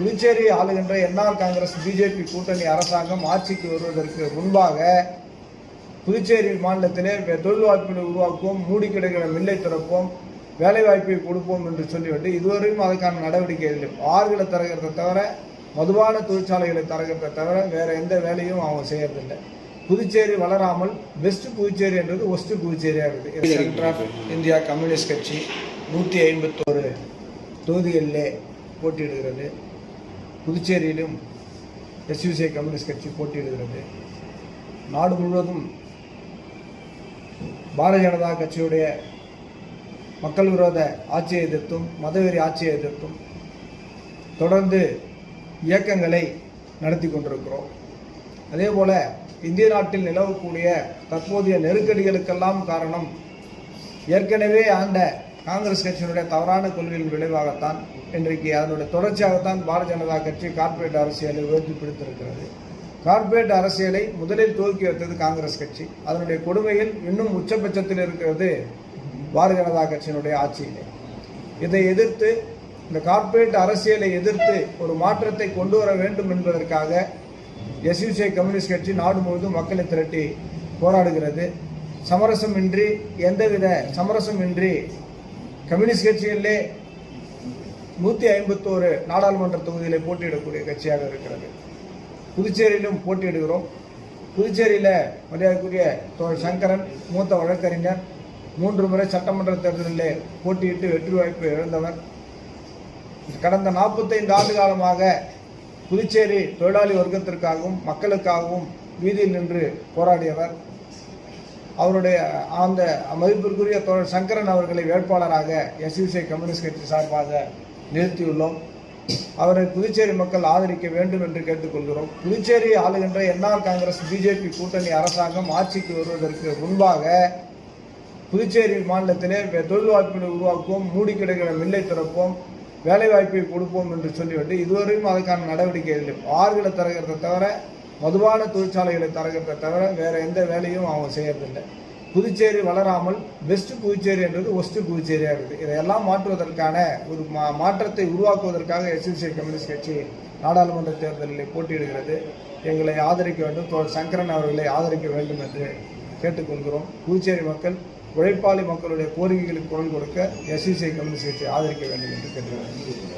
புதுச்சேரி ஆளுகின்ற NR Congress BJP கூட்டணி அரசாங்கம் ஆட்சிக்கு வருவதற்கு முன்பாக புதுச்சேரி மாநிலத்திலே தொழில் வாய்ப்புகளை உருவாக்குவோம் மூடி கிடக்கிற மில்லை திறப்போம் வேலைவாய்ப்பை கொடுப்போம் என்று சொல்லிவிட்டு இதுவரையும் அதற்கான நடவடிக்கை இல்லை. ஆறுகளை தரகிறத தவிர மதுபான தொழிற்சாலைகளை தரகிறத தவிர வேறு எந்த வேலையும் அவங்க செய்யறதில்லை. புதுச்சேரி வளராமல் பெஸ்ட் புதுச்சேரி என்றது ஒஸ்ட் புதுச்சேரியாக இருக்குது. சென்டர் ஆஃப் இந்தியா கம்யூனிஸ்ட் கட்சி நூற்றி ஐம்பத்தோரு தொகுதிகளிலே போட்டியிடுகிறது. புதுச்சேரியிலும் எஸ்யூசிஐ கம்யூனிஸ்ட் கட்சி போட்டியிடுகிறது. நாடு முழுவதும் பாரதிய ஜனதா கட்சியுடைய மக்கள் விரோத ஆட்சியை எதிர்த்தும் மதவெறி ஆட்சியை எதிர்த்தும் தொடர்ந்து இயக்கங்களை நடத்தி கொண்டிருக்கிறோம். அதே போல இந்திய நாட்டில் நிலவக்கூடிய தற்போதைய நெருக்கடிகளுக்கெல்லாம் காரணம் ஏற்கனவே ஆண்ட காங்கிரஸ் கட்சியினுடைய தவறான கொள்கையின் விளைவாகத்தான் இன்றைக்கு அதனுடைய தொடர்ச்சியாகத்தான் பாரதிய ஜனதா கட்சி கார்ப்பரேட் அரசியலை உயர்த்தி பிடித்திருக்கிறது. கார்ப்பரேட் அரசியலை முதலில் துவக்கி வைத்தது காங்கிரஸ் கட்சி. அதனுடைய கொடுமையில் இன்னும் உச்சபட்சத்தில் இருக்கிறது பாரதிய ஜனதா கட்சியினுடைய ஆட்சியிலே. இதை எதிர்த்து இந்த கார்ப்பரேட் அரசியலை எதிர்த்து ஒரு மாற்றத்தை கொண்டு வர வேண்டும் என்பதற்காக எஸ்யூசிஐ கம்யூனிஸ்ட் கட்சி நாடு முழுவதும் மக்களை திரட்டி போராடுகிறது. சமரசமின்றி எந்தவித சமரசமின்றி கம்யூனிஸ்ட் கட்சிகளிலே நூற்றி ஐம்பத்தோரு நாடாளுமன்ற தொகுதியில் போட்டியிடக்கூடிய கட்சியாக இருக்கிறது. புதுச்சேரியிலும் போட்டியிடுகிறோம். புதுச்சேரியில் மரியாதைக்குரிய தோழர் சங்கரன் மூத்த வழக்கறிஞர் மூன்று முறை சட்டமன்ற தேர்தலில் போட்டியிட்டு வெற்றி வாய்ப்பு இழந்தவர். கடந்த நாற்பத்தைந்து ஆண்டு காலமாக புதுச்சேரி தொழிலாளி வர்க்கத்திற்காகவும் மக்களுக்காகவும் வீதியில் நின்று போராடியவர். அவருடைய அந்த மதிப்பிற்குரிய தோழர் சங்கரன் அவர்களை வேட்பாளராக எஸ்யூசிஐ கம்யூனிஸ்ட் கட்சி சார்பாக நிறுத்தியுள்ளோம். அவரை புதுச்சேரி மக்கள் ஆதரிக்க வேண்டும் என்று கேட்டுக்கொள்கிறோம். புதுச்சேரி ஆளுகின்ற என்ஆர் காங்கிரஸ் பிஜேபி கூட்டணி அரசாங்கம் ஆட்சிக்கு வருவதற்கு முன்பாக புதுச்சேரி மாநிலத்திலே தொழில் வாய்ப்புகளை உருவாக்குவோம் மூடி கிடக்கிற மில்லை திறப்போம் வேலைவாய்ப்பை கொடுப்போம் என்று சொல்லிவிட்டு இதுவரையும் அதற்கான நடவடிக்கை இல்லை. ஆறுகளை தரகிறத தவிர மதுபான தொழிற்சாலைகளை தரகிறத தவிர வேறு எந்த வேலையும் அவங்க செய்யறதில்லை. புதுச்சேரி வளராமல் பெஸ்ட் புதுச்சேரி என்றது ஒஸ்ட் புதுச்சேரியாக இருக்குது. இதையெல்லாம் மாற்றுவதற்கான ஒரு மா மாற்றத்தை உருவாக்குவதற்காக எஸ்எஸ்ஐ கம்யூனிஸ்ட் கட்சி நாடாளுமன்ற தேர்தலில் போட்டியிடுகிறது. எங்களை ஆதரிக்க வேண்டும். தோழர் சங்கரன் அவர்களை ஆதரிக்க வேண்டும் என்று கேட்டுக்கொள்கிறோம். புதுச்சேரி மக்கள் உழைப்பாளி மக்களுடைய கோரிக்கைகளுக்கு குரல் கொடுக்க எஸ்இசிஐ கம்யூனிஸ்ட் கட்சி ஆதரிக்க வேண்டும் என்று கேட்டுக்கொள்கிறேன்